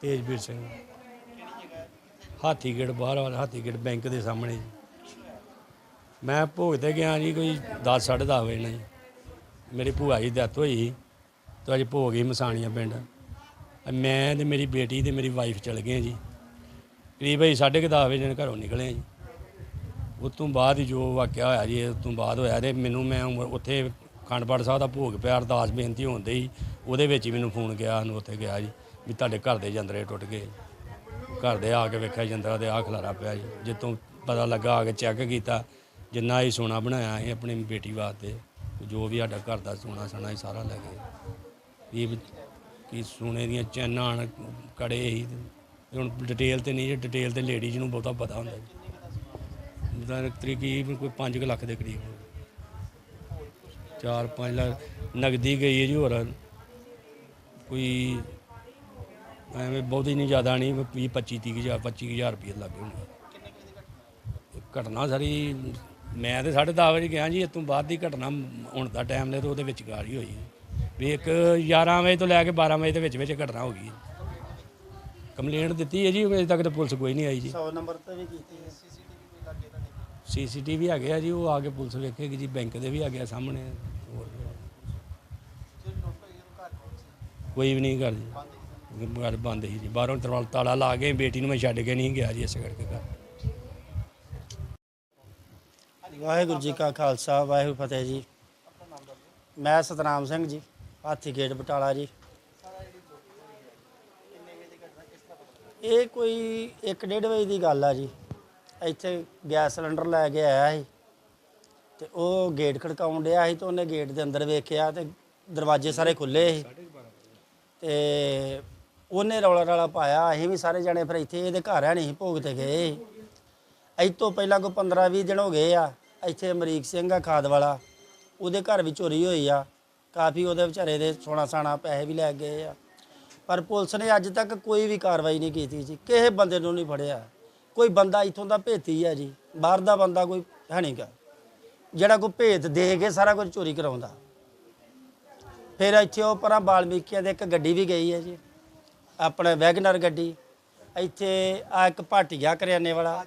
ਤੇਜਵੀਰ ਸਿੰਘ। ਹਾਥੀਗੇਟ ਬਾਹਰ ਵਾਲਾ ਹਾਥੀਗੇਟ ਬੈਂਕ ਦੇ ਸਾਹਮਣੇ ਜੀ। ਮੈਂ ਭੋਗ ਤੇ ਗਿਆ ਜੀ ਕੋਈ 10 10:30 ਵਜੇ ਨਾਲ ਜੀ। ਮੇਰੀ ਭੂਆ ਜੀ ਡੈਥ ਹੋਈ ਸੀ ਤੇ ਅੱਜ ਭੋਗ ਹੀ ਮਸਾਣੀਆਂ ਪਿੰਡ। ਮੈਂ ਤੇ ਮੇਰੀ ਬੇਟੀ ਤੇ ਮੇਰੀ ਵਾਈਫ ਚਲ ਗਏ ਜੀ। ਕਰੀਬ ਅਸੀਂ 10:30 ਵਜੇ ਨਾਲ ਘਰੋਂ ਨਿਕਲੇ ਜੀ। ਉਸ ਤੋਂ ਬਾਅਦ ਹੀ ਜੋ ਵਾਕਿਆ ਹੋਇਆ ਜੀ, ਉਸ ਤੋਂ ਬਾਅਦ ਹੋਇਆ ਤੇ ਮੈਨੂੰ ਮੈਂ ਉਮਰ ਉੱਥੇ ਖੰਡਪੜ ਸਾਹਿਬ ਦਾ ਭੋਗ ਪਿਆ ਅਰਦਾਸ ਬੇਨਤੀ ਹੁੰਦੇ ਸੀ। ਉਹਦੇ ਵਿੱਚ ਹੀ ਮੈਨੂੰ ਫੋਨ ਗਿਆ ਸਾਨੂੰ ਉੱਥੇ ਗਿਆ ਜੀ ਵੀ ਤੁਹਾਡੇ ਘਰ ਦੇ ਜੰਦਰੇ ਟੁੱਟ ਗਏ ਘਰ ਦੇ ਆ ਕੇ ਵੇਖਿਆ ਜੰਦਰਾ ਤੇ ਆ ਖਲਾਰਾ ਪਿਆ ਜੀ। ਜਿੱਤੋਂ ਪਤਾ ਲੱਗਾ ਆ ਕੇ ਚੈੱਕ ਕੀਤਾ ਜਿੰਨਾ ਹੀ ਸੋਨਾ ਬਣਾਇਆ ਸੀ ਆਪਣੀ ਬੇਟੀ ਵਾਸਤੇ ਜੋ ਵੀ ਸਾਡਾ ਘਰ ਦਾ ਸੋਨਾ ਸਣਾ ਹੀ ਸਾਰਾ ਲੈ ਗਏ। ਇਹ ਕੀ ਸੋਨੇ ਦੀਆਂ ਚੈਨਾਂ ਹਨ, ਕੜੇ ਹੀ ਹੁਣ ਡਿਟੇਲ ਤੇ ਨਹੀਂ ਜੀ ਡਿਟੇਲ ਤੇ ਲੇਡੀਜ਼ ਨੂੰ ਬਹੁਤਾ ਪਤਾ ਹੁੰਦਾ ਜੀ। ਦਾ ਤਕਰੀਬਨ ਕੋਈ 5 ਲੱਖ ਦੇ ਕਰੀਬ। 4-5 ਲੱਖ ਨਗਦੀ ਗਈ ਹੈ ਜੀ ਹੋਰ। ਕੋਈ ਐਵੇਂ ਬਹੁਤੀ ਨਹੀਂ ਜ਼ਿਆਦਾ ਨਹੀਂ 20 25 30 ਹਜ਼ਾਰ 25 ਹਜ਼ਾਰ ਰੁਪਏ ਲੱਗੇ ਹੋਣਗੇ ਘਟਨਾ ਸਾਰੀ ਮੈਂ ਤੇ 10:30 ਵਜੇ ਗਿਆ ਜੀ ਇਸ ਤੋਂ ਬਾਅਦ ਦੀ ਘਟਨਾ ਹੁਣ ਦਾ ਟਾਈਮ ਨੇ ਤੇ ਉਹਦੇ ਵਿੱਚ ਗਾਰੀ ਹੋਈ। ਵੀ ਇੱਕ 11 ਵਜੇ ਤੋਂ ਲੈ ਕੇ 12 ਵਜੇ ਦੇ ਵਿੱਚ ਵਿੱਚ ਘਟਨਾ ਹੋ ਗਈ। ਕੰਪਲੇਂਟ ਦਿੱਤੀ ਹੈ ਜੀ ਅਜੇ ਤੱਕ ਤਾਂ ਪੁਲਿਸ ਕੋਈ ਨਹੀਂ ਆਈ ਜੀ। 100 ਨੰਬਰ ਤੇ ਵੀ ਕੀਤੀ ਹੈ। ਸੀਸੀਟੀਵੀ ਹੈਗੇ ਆ ਜੀ ਉਹ ਆ ਕੇ ਪੁਲਿਸ ਵੇਖੇਗੀ ਜੀ ਬੈਂਕ ਦੇ ਵੀ ਆ ਸਾਹਮਣੇ ਹੋਰ ਵੀ। ਕੋਈ ਵੀ ਨਹੀਂ ਕਰ ਜੀ। ਘਰ ਬੰਦ ਸੀ ਜੀ। ਬਾਹਰੋਂ ਤਰਵਾਲ ਤਾਲਾ ਲਾ ਕੇ ਬੇਟੀ ਨੂੰ ਮੈਂ ਛੱਡ ਕੇ ਨਹੀਂ ਗਿਆ ਜੀ ਇਸ ਕਰਕੇ ਘਰ। ਵਾਹਿਗੁਰੂ ਜੀ ਕਾ ਖਾਲਸਾ, ਵਾਹਿਗੁਰੂ ਫਤਿਹ ਜੀ। ਮੈਂ ਸਤਨਾਮ ਸਿੰਘ ਜੀ, ਹਾਥੀ ਗੇਟ ਬਟਾਲਾ ਜੀ। ਇਹ ਕੋਈ 1:30 ਵਜੇ ਦੀ ਗੱਲ ਆ ਜੀ। ਇੱਥੇ ਗੈਸ ਸਿਲੰਡਰ ਲੈ ਕੇ ਆਇਆ ਸੀ ਤੇ ਉਹ ਗੇਟ ਖੜਕਾਉਣ ਡਿਆ ਸੀ ਤੇ ਉਹਨੇ ਗੇਟ ਦੇ ਅੰਦਰ ਵੇਖਿਆ ਤੇ ਦਰਵਾਜ਼ੇ ਸਾਰੇ ਖੁੱਲੇ ਸੀ। ਤੇ ਉਹਨੇ ਰੌਲਾ ਰਾਲਾ ਪਾਇਆ, ਅਸੀਂ ਵੀ ਸਾਰੇ ਜਣੇ ਫਿਰ ਇੱਥੇ ਇਹਦੇ ਘਰ ਹੈ ਨਹੀਂ ਭੋਗ ਤੇ ਗਏ ਇਹ ਤੋਂ ਪਹਿਲਾਂ ਕੋਈ 15 20 ਦਿਨ ਹੋ ਗਏ ਆ, ਇੱਥੇ ਅਮਰੀਕ ਸਿੰਘ ਆ ਖਾਦ ਵਾਲਾ, ਉਹਦੇ ਘਰ ਵੀ ਚੋਰੀ ਹੋਈ ਆ। ਕਾਫੀ ਉਹਦੇ ਵਿਚਾਰੇ ਦੇ ਸੋਨਾ ਸਾਣਾ ਪੈਸੇ ਵੀ ਲੈ ਗਏ ਆ। ਪਰ ਪੁਲਿਸ ਨੇ ਅੱਜ ਤੱਕ ਕੋਈ ਵੀ ਕਾਰਵਾਈ ਨਹੀਂ ਕੀਤੀ ਜੀ, ਕਿਸੇ ਬੰਦੇ ਨੂੰ ਨਹੀਂ ਫੜਿਆ। ਕੋਈ ਬੰਦਾ ਇੱਥੋਂ ਦਾ ਭੇਤੀ ਆ ਜੀ, ਬਾਹਰ ਦਾ ਬੰਦਾ ਕੋਈ ਹੈ ਨਹੀਂਗਾ ਜਿਹੜਾ ਕੋਈ ਭੇਤ ਦੇ ਕੇ ਸਾਰਾ ਕੁਝ ਚੋਰੀ ਕਰਾਉਂਦਾ। ਫਿਰ ਇੱਥੇ ਉਹ ਪਰਾਂ ਬਾਲਮੀਕੀਆਂ ਦੇ ਇੱਕ ਗੱਡੀ ਵੀ ਗਈ ਹੈ ਜੀ। ਆਪਣੇ ਵੈਗਨਰ ਗੱਡੀ। ਇੱਥੇ ਆ ਇੱਕ ਭਾਟੀਆ ਕਰਿਆਨੇ ਵਾਲਾ।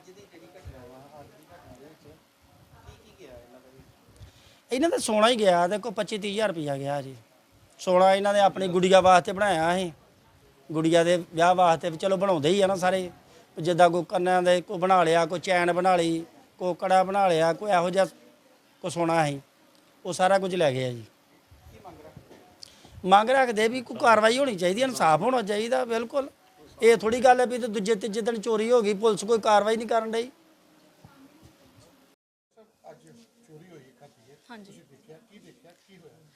ਇਹਨਾਂ ਦਾ ਸੋਨਾ ਹੀ ਗਿਆ, ਦੇਖੋ 25 30000 ਰੁਪਇਆ ਗਿਆ ਜੀ। ਸੋਨਾ ਇਹਨਾਂ ਨੇ ਆਪਣੀ ਗੁੜੀਆ ਵਾਸਤੇ ਬਣਾਇਆ ਸੀ। ਗੁੜੀਆ ਦੇ ਵਿਆਹ ਵਾਸਤੇ ਵੀ ਚਲੋ ਬਣਾਉਂਦੇ ਹੀ ਆ ਨਾ ਸਾਰੇ। ਜਿੱਦਾਂ ਕੋਈ ਕੰਨਾਂ ਦੇ ਕੋਈ ਬਣਾ ਲਿਆ, ਕੋਈ ਚੈਨ ਬਣਾ ਲਈ, ਕੋਈ ਕੜਾ ਬਣਾ ਲਿਆ, ਕੋਈ ਇਹੋ ਜਿਹਾ ਕੋ ਸੋਨਾ ਸੀ। ਉਹ ਸਾਰਾ ਕੁਝ ਲੈ ਗਿਆ ਜੀ। ਮੰਗ ਰੱਖਦੇ ਵੀ ਕੋਈ ਕਾਰਵਾਈ ਹੋਣੀ ਚਾਹੀਦੀ, ਇਨਸਾਫ ਹੋਣਾ ਚਾਹੀਦਾ, ਬਿਲਕੁਲ। ਇਹ ਥੋੜੀ ਗੱਲ ਹੈ ਵੀ ਤੇ ਦੂਜੇ ਤੀਜੇ ਦਿਨ ਚੋਰੀ ਹੋ ਗਈ, ਪੁਲਿਸ ਕੋਈ ਕਾਰਵਾਈ ਨਹੀਂ ਕਰਨ ਡਈ। ਹਾਂਜੀ।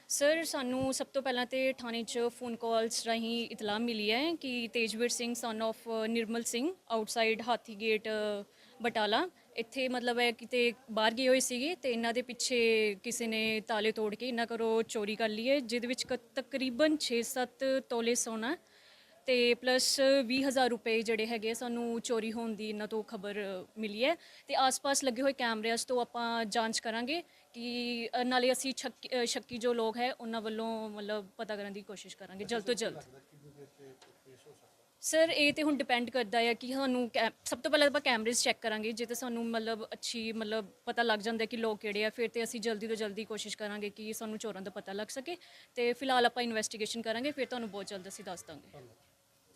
ਸਰ, ਸਾਨੂੰ ਸਭ ਤੋਂ ਪਹਿਲਾਂ ਤੇ ਥਾਣੇ 'ਚ ਫੋਨ ਕਾਲਸ ਰਾਹੀਂ ਇਤਲਾਹ ਮਿਲੀ ਹੈ ਕਿ Tejvir Singh son of Nirmal Singh outside Hathi gate Batala. ਇੱਥੇ ਮਤਲਬ ਹੈ ਕਿਤੇ ਬਾਹਰ ਗਏ ਹੋਏ ਸੀਗੇ ਤੇ ਇਹਨਾਂ ਦੇ ਪਿੱਛੇ ਕਿਸੇ ਨੇ ਤਾਲੇ ਤੋੜ ਕੇ ਇਹਨਾਂ ਘਰੋਂ ਚੋਰੀ ਕਰ ਲਈ ਹੈ ਜਿਹਦੇ ਵਿੱਚ ਕ- ਤਕਰੀਬਨ 6-7 ਤੋਲੇ ਸੋਨਾ ਤੇ ਪਲੱਸ 20000 ਰੁਪਏ ਜਿਹੜੇ ਹੈਗੇ ਆ, ਸਾਨੂੰ ਚੋਰੀ ਹੋਣ ਦੀ ਇਹਨਾਂ ਤੋਂ ਖਬਰ ਮਿਲੀ ਹੈ। ਤੇ ਆਸ-ਪਾਸ ਲੱਗੇ ਹੋਏ ਕੈਮਰਿਆਂ ਤੋਂ ਆਪਾਂ ਜਾਂਚ ਕਰਾਂਗੇ ਕਿ ਅ, ਨਾਲੇ ਅਸੀਂ ਸ਼ੱਕੀ ਅ, ਸ਼ੱਕੀ ਜੋ ਲੋਕ ਹੈ ਉਹਨਾਂ ਵੱਲੋਂ ਮਤਲਬ ਪਤਾ ਕਰਨ ਦੀ ਕੋਸ਼ਿਸ਼ ਕਰਾਂਗੇ। ਜਲਦ ਤੋਂ ਜਲਦ। ਸਰ ਇਹ ਤੇ ਹੁਣ ਡਿਪੈਂਡ ਕਰਦਾ ਹੈ ਕਿ ਸਾਨੂੰ ਕੈ- ਸਭ ਤੋਂ ਪਹਿਲਾਂ ਆਪਾਂ ਕੈਮਰੇਜ਼ ਚੈੱਕ ਕਰਾਂਗੇ, ਜੇ ਤਾਂ ਸਾਨੂੰ ਮਤਲਬ ਅੱਛੀ, ਮਤਲਬ ਪਤਾ ਲੱਗ ਜਾਂਦਾ ਕਿ ਲੋਕ ਕਿਹੜੇ ਆ, ਫਿਰ ਤੇ ਅਸੀਂ ਜਲਦੀ ਤੋਂ ਜਲਦੀ ਕੋਸ਼ਿਸ਼ ਕਰਾਂਗੇ ਕਿ ਸਾਨੂੰ ਚੋਰਾਂ ਦਾ ਪਤਾ ਲੱਗ ਸਕੇ ਤੇ ਫਿਲਹਾਲ ਆਪਾਂ ਇਨਵੈਸਟੀਗੇਸ਼ਨ ਕਰਾਂਗੇ, ਫਿਰ ਤੁਹਾਨੂੰ ਬਹੁਤ ਜਲਦ ਅਸੀਂ ਦੱਸ ਦਾਂਗੇ।